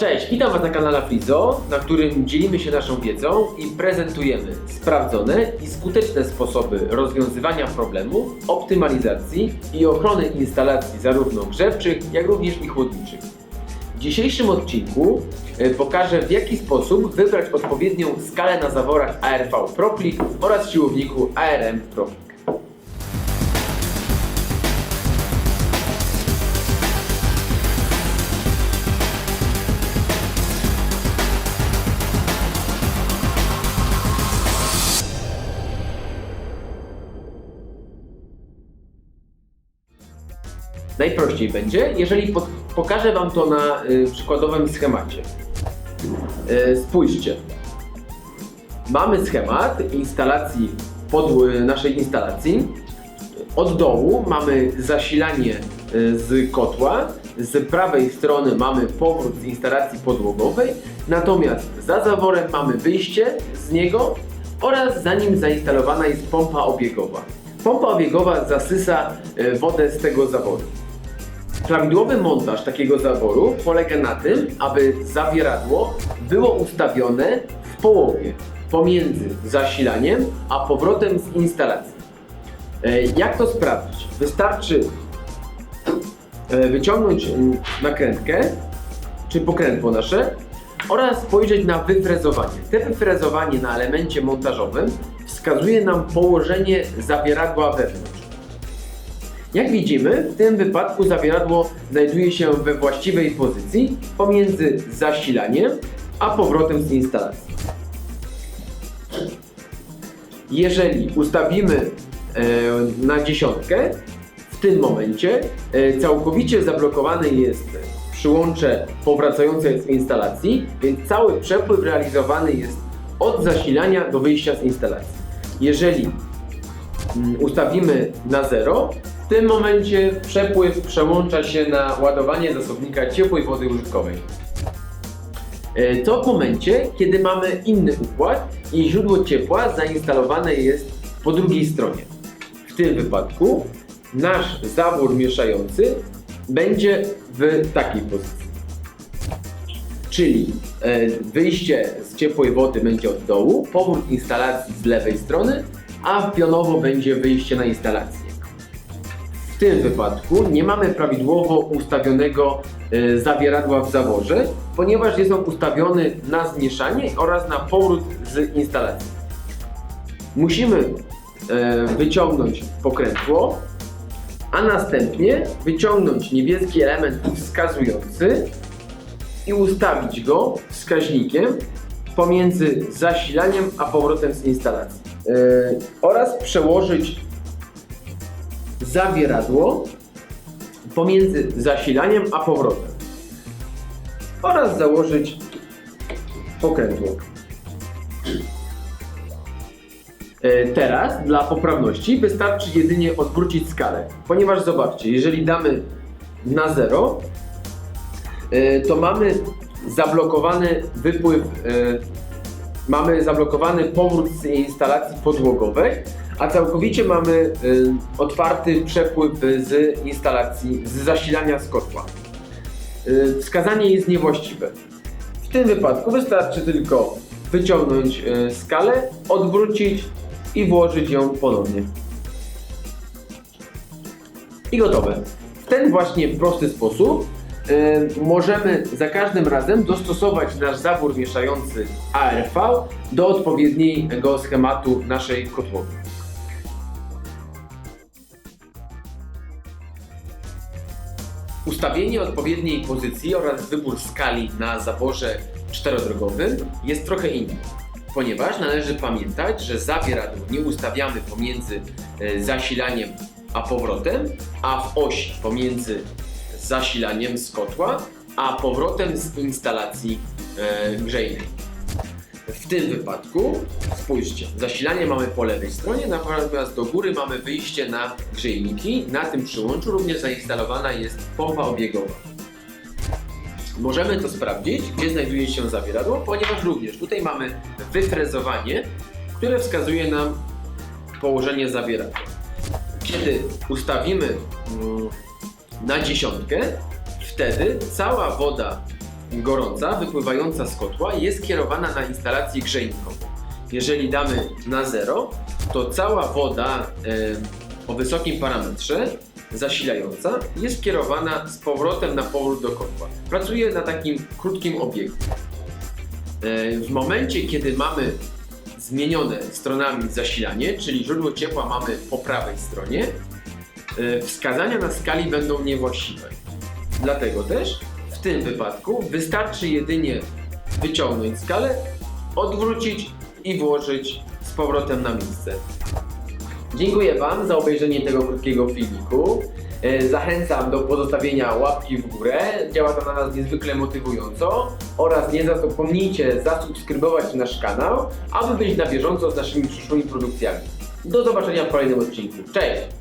Cześć, witam Was na kanale Frizo, na którym dzielimy się naszą wiedzą i prezentujemy sprawdzone i skuteczne sposoby rozwiązywania problemów, optymalizacji i ochrony instalacji zarówno grzewczych, jak również i chłodniczych. W dzisiejszym odcinku e, pokażę w jaki sposób wybrać odpowiednią skalę na zaworach ARV Proplik oraz siłowniku ARM Proplik. Najprościej będzie, jeżeli pod, pokażę Wam to na y, przykładowym schemacie. Y, spójrzcie. Mamy schemat instalacji, podł- naszej instalacji. Od dołu mamy zasilanie y, z kotła, z prawej strony mamy powrót z instalacji podłogowej, natomiast za zaworem mamy wyjście z niego oraz za nim zainstalowana jest pompa obiegowa. Pompa obiegowa zasysa y, wodę z tego zaworu. Prawidłowy montaż takiego zaworu polega na tym, aby zawieradło było ustawione w połowie pomiędzy zasilaniem a powrotem z instalacji. E, Jak to sprawdzić? Wystarczy e, wyciągnąć mm, nakrętkę czy pokrętło nasze oraz spojrzeć na wyfrezowanie. Te wyfrezowanie na elemencie montażowym wskazuje nam położenie zawieradła wewnątrz. Jak widzimy, w tym wypadku zawieradło znajduje się we właściwej pozycji pomiędzy zasilaniem a powrotem z instalacji. Jeżeli ustawimy e, na dziesiątkę, w tym momencie e, całkowicie zablokowane jest przyłącze powracające z instalacji, więc cały przepływ realizowany jest od zasilania do wyjścia z instalacji. Jeżeli mm, ustawimy na 0, w tym momencie przepływ przełącza się na ładowanie zasobnika ciepłej wody użytkowej. E, To w momencie, kiedy mamy inny układ i źródło ciepła zainstalowane jest po drugiej stronie. W tym wypadku nasz zawór mieszający będzie w takiej pozycji. Czyli e, wyjście z ciepłej wody będzie od dołu, powrót instalacji z lewej strony, a pionowo będzie wyjście na instalację. Tym wypadku nie mamy prawidłowo ustawionego e, zawieradła w zaworze, ponieważ jest on ustawiony na zmieszanie oraz na powrót z instalacji. Musimy e, wyciągnąć pokrętło, a następnie wyciągnąć niebieski element wskazujący i ustawić go wskaźnikiem pomiędzy zasilaniem a powrotem z instalacji. E, oraz przełożyć zawieradło pomiędzy zasilaniem a powrotem. Oraz założyć pokrętło. E, Teraz dla poprawności wystarczy jedynie odwrócić skalę, ponieważ zobaczcie, jeżeli damy na 0, to mamy zablokowany wypływ, e, mamy zablokowany powrót z instalacji podłogowej, a całkowicie mamy e, otwarty przepływ z instalacji, z zasilania z kotła. E, Wskazanie jest niewłaściwe. W tym wypadku wystarczy tylko wyciągnąć e, skalę, odwrócić i włożyć ją ponownie. I gotowe. W ten właśnie prosty sposób możemy za każdym razem dostosować nasz zawór mieszający ARV do odpowiedniego schematu naszej kotłowi. Ustawienie odpowiedniej pozycji oraz wybór skali na zaworze czterodrogowym jest trochę inny, ponieważ należy pamiętać, że zawieradło nie ustawiamy pomiędzy e, zasilaniem a powrotem, a w oś pomiędzy zasilaniem z kotła, a powrotem z instalacji e, grzejnej. Tym wypadku, spójrzcie, zasilanie mamy po lewej stronie, natomiast do góry mamy wyjście na grzejniki. Na tym przyłączu również zainstalowana jest pompa obiegowa. Możemy to sprawdzić, gdzie znajduje się zawieradło, ponieważ również tutaj mamy wyfrezowanie, które wskazuje nam położenie zawieradła. Kiedy ustawimy mm, na dziesiątkę, wtedy cała woda gorąca wypływająca z kotła jest kierowana na instalację grzejniką. Jeżeli damy na zero, to cała woda o wysokim parametrze zasilająca jest kierowana z powrotem na powrót do kotła. Pracuje na takim krótkim obiegu. W momencie, kiedy mamy zmienione stronami zasilanie, czyli źródło ciepła mamy po prawej stronie, e, wskazania na skali będą niewłaściwe. Dlatego też w tym wypadku wystarczy jedynie wyciągnąć skalę, odwrócić i włożyć z powrotem na miejsce. Dziękuję Wam za obejrzenie tego krótkiego filmiku. E, Zachęcam do pozostawienia łapki w górę. Działa to na nas niezwykle motywująco. Oraz nie zapomnijcie zasubskrybować nasz kanał, aby być na bieżąco z naszymi przyszłymi produkcjami. Do zobaczenia w kolejnym odcinku. Cześć!